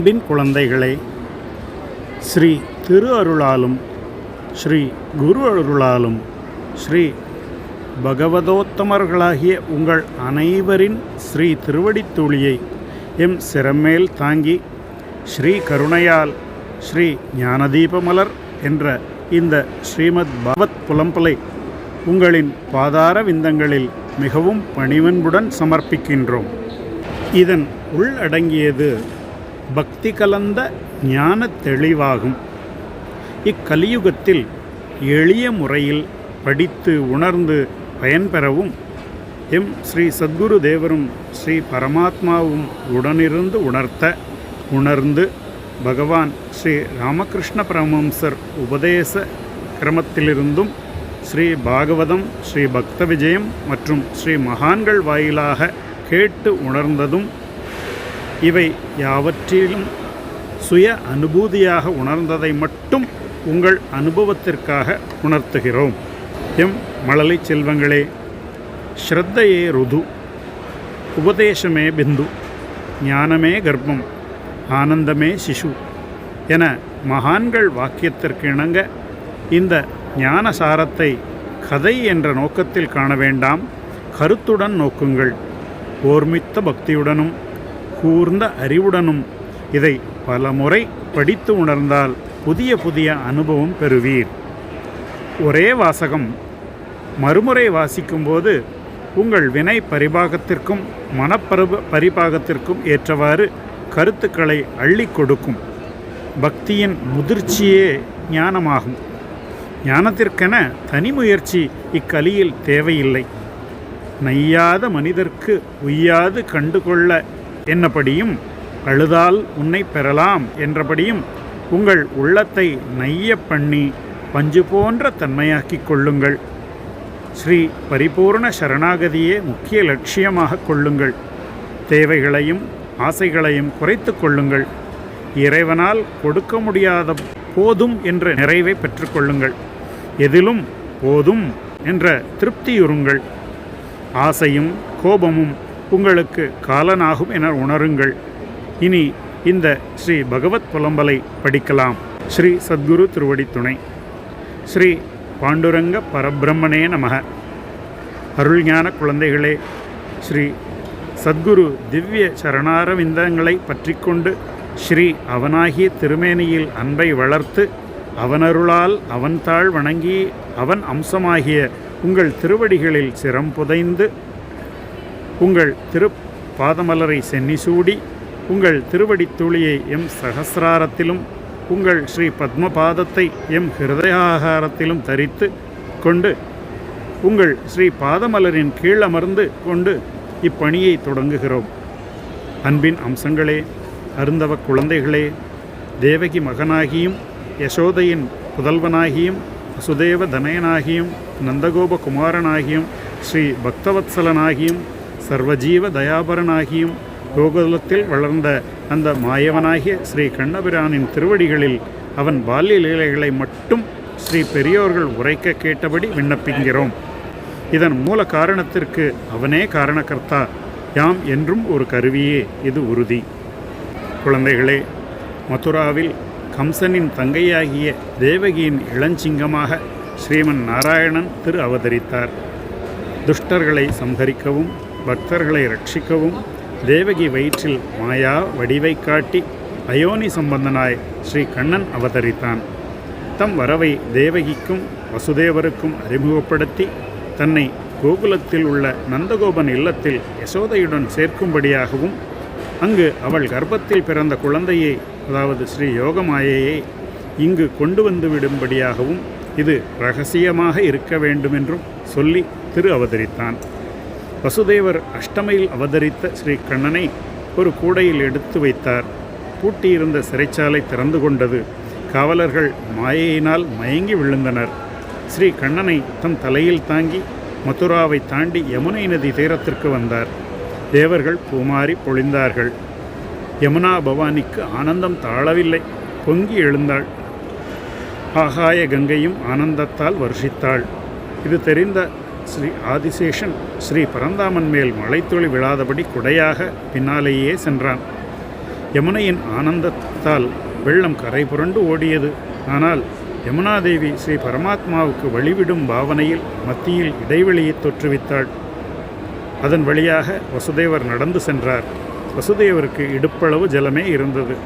அன்பின் குழந்தைகளே ஸ்ரீ திரு அருளாலும் ஸ்ரீ குரு அருளாலும் ஸ்ரீ பகவதோத்தமர்களாகிய உங்கள் அனைவரின் ஸ்ரீ திருவடித் தூளியை எம் சிறமேல் தாங்கி ஸ்ரீ கருணையால் ஸ்ரீ ஞானதீபமலர் என்ற இந்த ஸ்ரீமத் பகவத் புலம்பலை உங்களின் பாதார விந்தங்களில் மிகவும் பணிவன்புடன் சமர்ப்பிக்கின்றோம். இதன் உள்ளடங்கியது பக்தி கலந்த ஞான தெளிவாகும். இக்கலியுகத்தில் எளிய முறையில் படித்து உணர்ந்து பயன்பெறவும் எம் ஸ்ரீ சத்குரு தேவரும் ஸ்ரீ பரமாத்மாவும் உடனிருந்து உணர்த்த உணர்ந்து பகவான் ஸ்ரீ ராமகிருஷ்ண பரமஹம்சர் உபதேச கிரமத்திலிருந்தும் ஸ்ரீ பாகவதம் ஸ்ரீ பக்த விஜயம் மற்றும் ஸ்ரீ மகான்கள் வாயிலாக கேட்டு உணர்ந்ததும் இவை யாவற்றிலும் சுய அனுபூதியாக உணர்ந்ததை மட்டும் உங்கள் அனுபவத்திற்காக உணர்த்துகிறோம். எம். மழலை செல்வங்களே ஸ்ரத்தையே ருது உபதேசமே பிந்து ஞானமே கர்ப்பம் ஆனந்தமே சிசு என மகான்கள் வாக்கியத்திற்கு இணங்க இந்த ஞான சாரத்தை கதை என்ற நோக்கத்தில் காண வேண்டாம். கருத்துடன் நோக்குங்கள். ஓர்மித்த பக்தியுடனும் கூர்ந்த அறிவுடனும் இதை பல முறை படித்து உணர்ந்தால் புதிய புதிய அனுபவம் பெறுவீர். ஒரே வாசகம். மறுமுறை வாசிக்கும்போது உங்கள் வினை பரிபாகத்திற்கும் மனப்பருப பரிபாகத்திற்கும் ஏற்றவாறு கருத்துக்களை அள்ளி கொடுக்கும். பக்தியின் முதிர்ச்சியே ஞானமாகும். ஞானத்திற்கென தனி முயற்சி இக்கலியில் தேவையில்லை. நையாத மனிதர்க்கு உய்யாது கண்டுகொள்ள என்னபடியும் அழுதால் உன்னை பெறலாம் என்றபடியும் உங்கள் உள்ளத்தை நைய பண்ணி பஞ்சு போன்ற தன்மையாக்கிக் கொள்ளுங்கள். ஸ்ரீ பரிபூர்ண சரணாகதியே முக்கிய லட்சியமாக கொள்ளுங்கள். தேவைகளையும் ஆசைகளையும் குறைத்து கொள்ளுங்கள். இறைவனால் கொடுக்க முடியாத போதும் என்ற நிறைவை பெற்றுக்கொள்ளுங்கள் எதிலும் போதும் என்ற திருப்தியுறுங்கள். ஆசையும் கோபமும் உங்களுக்கு காலனாகும் என உணருங்கள். இனி இந்த ஸ்ரீ பகவத் புலம்பலை படிக்கலாம். ஸ்ரீ சத்குரு திருவடி துணை ஸ்ரீ பாண்டுரங்க பரபிரம்மனே நமக. அருள்ஞான குழந்தைகளே ஸ்ரீ சத்குரு திவ்ய சரணாரவிந்தங்களை பற்றிக்கொண்டு ஸ்ரீ அவனாகிய திருமேனியில் அன்பை வளர்த்து அவனருளால் அவன் தாழ் வணங்கி அவன் அம்சமாகிய உங்கள் திருவடிகளில் சிரம் புதைந்து உங்கள் திரு பாதமலரை சென்னி சூடி உங்கள் திருவடித்துளியை எம் சகசிராரத்திலும் உங்கள் ஸ்ரீ பத்மபாதத்தை எம் ஹிருதயாகாரத்திலும் தரித்து கொண்டு உங்கள் ஸ்ரீ பாதமலரின் கீழ் அமர்ந்து கொண்டு இப்பணியை தொடங்குகிறோம். அன்பின் அம்சங்களே அருந்தவ குழந்தைகளே தேவகி மகனாகியும் யசோதையின் புதல்வனாகியும் வசுதேவ தனயனாகியும் நந்தகோப குமாரனாகியும் ஸ்ரீ பக்தவத்சலனாகியும் சர்வஜீவ தயாபரனாகியும் கோகுலத்தில் வளர்ந்த அந்த மாயவனாகிய ஸ்ரீ கண்ணபிரானின் திருவடிகளில் அவன் பால்ய லீலைகளை மட்டும் ஸ்ரீ பெரியோர்கள் உரைக்க கேட்டபடி விண்ணப்பிக்கிறோம். இதன் மூல காரணத்திற்கு அவனே காரணகர்த்தா. யாம் என்றும் ஒரு கருவியே இது உறுதி. குழந்தைகளே மதுராவில் கம்சனின் தங்கையாகிய தேவகியின் இளஞ்சிங்கமாக ஸ்ரீமன் நாராயணன் திரு அவதரித்தார். துஷ்டர்களை சம்ஹரிக்கவும் பக்தர்களை ரட்சிக்கவும் தேவகி வயிற்றில் மாயா வடிவை காட்டி அயோனி சம்பந்தனாய் ஸ்ரீ கண்ணன் அவதரித்தான். தம் வரவை தேவகிக்கும் வசுதேவருக்கும் அறிமுகப்படுத்தி தன்னை கோகுலத்தில் உள்ள நந்தகோபன் இல்லத்தில் யசோதையுடன் சேர்க்கும்படியாகவும் அங்கு அவள் கர்ப்பத்தில் பிறந்த குழந்தையை அதாவது ஸ்ரீ யோகமாயையை இங்கு கொண்டு வந்து விடும்படியாகவும் இது ரகசியமாக இருக்க வேண்டுமென்றும் சொல்லி திரு அவதரித்தான். வசுதேவர் அஷ்டமையில் அவதரித்த ஸ்ரீ கண்ணனை ஒரு கூடையில் எடுத்து வைத்தார். பூட்டியிருந்த சிறைச்சாலை திறந்து கொண்டது. காவலர்கள் மாயையினால் மயங்கி விழுந்தனர். ஸ்ரீ கண்ணனை தம் தலையில் தாங்கி மதுராவை தாண்டி யமுனை நதி தீரத்திற்கு வந்தார். தேவர்கள் பூமாறி பொழிந்தார்கள். யமுனா பவானிக்கு ஆனந்தம் தாழவில்லை. பொங்கி எழுந்தாள். ஆகாய கங்கையும் ஆனந்தத்தால் வருஷித்தாள். இது தெரிந்த ஸ்ரீ ஆதிசேஷன் ஸ்ரீ பரந்தாமன் மேல் மழைத்துளி விழாதபடி குடையாக பின்னாலேயே சென்றான். யமுனையின் ஆனந்தத்தால் வெள்ளம் கரை புரண்டு ஓடியது. ஆனால் யமுனாதேவி ஸ்ரீ பரமாத்மாவுக்கு வழிவிடும் பாவனையில் மத்தியில் இடைவெளியை தோற்றுவித்தாள். அதன் வழியாக வசுதேவர் நடந்து சென்றார். வசுதேவருக்கு இடுப்பளவு ஜலமே இருந்தது.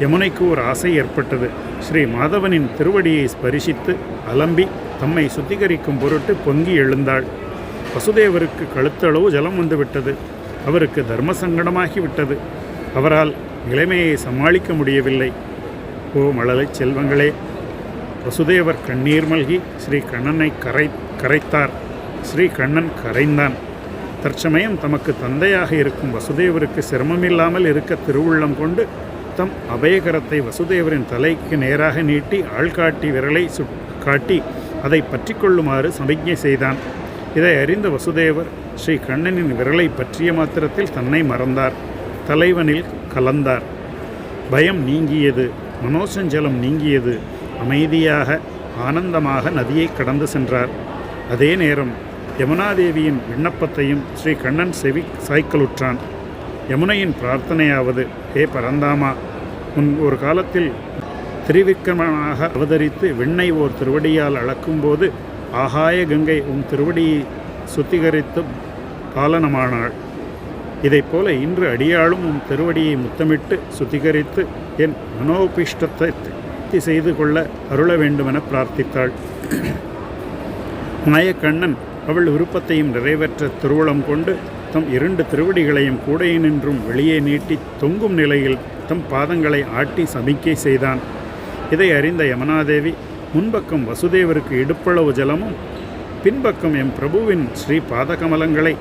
யமுனைக்கு ஒரு ஆசை ஏற்பட்டது. ஸ்ரீ மாதவனின் திருவடியை ஸ்பரிசித்து அலம்பி தம்மை சுத்திகரிக்கும் பொருட்டு பொங்கி எழுந்தாள். வசுதேவருக்கு கழுத்தளவு ஜலம் வந்துவிட்டது. அவருக்கு தர்ம சங்கடமாகிவிட்டது. அவரால் நிலைமையை சமாளிக்க முடியவில்லை. ஓ மழலை செல்வங்களே! வசுதேவர் கண்ணீர் மல்கி ஸ்ரீ கண்ணனை கரை கரைத்தார். ஸ்ரீ கண்ணன் கரைந்தான். தற்சமயம் தமக்கு தந்தையாக இருக்கும் வசுதேவருக்கு சிரமமில்லாமல் இருக்க திருவுள்ளம் கொண்டு தம் அபயகரத்தை வசுதேவரின் தலைக்கு நேராக நீட்டி ஆள்காட்டி விரலை சுட் காட்டி அதை பற்றி கொள்ளுமாறு சமிக்ஞை செய்தான். இதை அறிந்த வசுதேவர் ஸ்ரீ கண்ணனின் விரலை பற்றிய மாத்திரத்தில் தன்னை மறந்தார். தலைவனில் கலந்தார். பயம் நீங்கியது மனோசஞ்சலம் நீங்கியது. அமைதியாக ஆனந்தமாக நதியை கடந்து சென்றார். அதே நேரம் யமுனாதேவியின் விண்ணப்பத்தையும் ஸ்ரீ கண்ணன் செவி சாய்க்கலுற்றான். யமுனையின் பிரார்த்தனையாவது ஹே பரந்தாமா உன் ஒரு காலத்தில் திரிவிக்ரமனாக அவதரித்து விண்ணை ஓர் திருவடியால் அளக்கும்போது ஆகாய கங்கை உன் திருவடியை சுத்திகரித்து பாலனமானாள். இதைப் போல இன்று அடியாளும் உன் திருவடியை முத்தமிட்டு சுத்திகரித்து என் மனோபிஷ்டத்தை திருப்தி செய்து கொள்ள அருள வேண்டுமென பிரார்த்தித்தாள். நாயக்கண்ணன் அவள் விருப்பத்தையும் நிறைவேற்ற திருவுளம் கொண்டு தம் இரண்டு திருவடிகளையும் கூடையினின்றும் வெளியே நீட்டி தொங்கும் நிலையில் தம் பாதங்களை ஆட்டி சமிக்கை செய்தான். இதை அறிந்த யமுனாதேவி முன்பக்கம் வசுதேவருக்கு இடுப்பளவு ஜலமும் பின்பக்கம் எம் பிரபுவின் ஸ்ரீ பாதகமலங்களை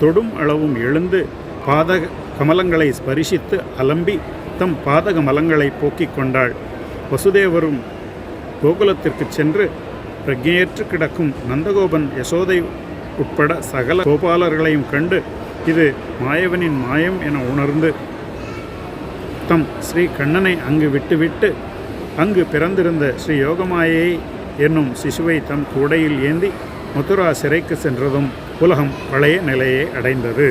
தொடும் அளவும் எழுந்து பாத கமலங்களை ஸ்பரிசித்து அலம்பி தம் பாதகமலங்களை போக்கிக் கொண்டாள். வசுதேவரும் கோகுலத்திற்கு சென்று பிரஜையற்று கிடக்கும் நந்தகோபன் யசோதை உட்பட சகல கோபாலர்களையும் கண்டு இது மாயவனின் மாயம் என உணர்ந்து தம் ஸ்ரீ கண்ணனை அங்கு விட்டுவிட்டு அங்கு பிறந்திருந்த ஸ்ரீ யோகமாயை என்னும் சிசுவை தம் கூடையில் ஏந்தி மதுரா சிறைக்கு சென்றதும் உலகம் பழைய நிலையை அடைந்தது.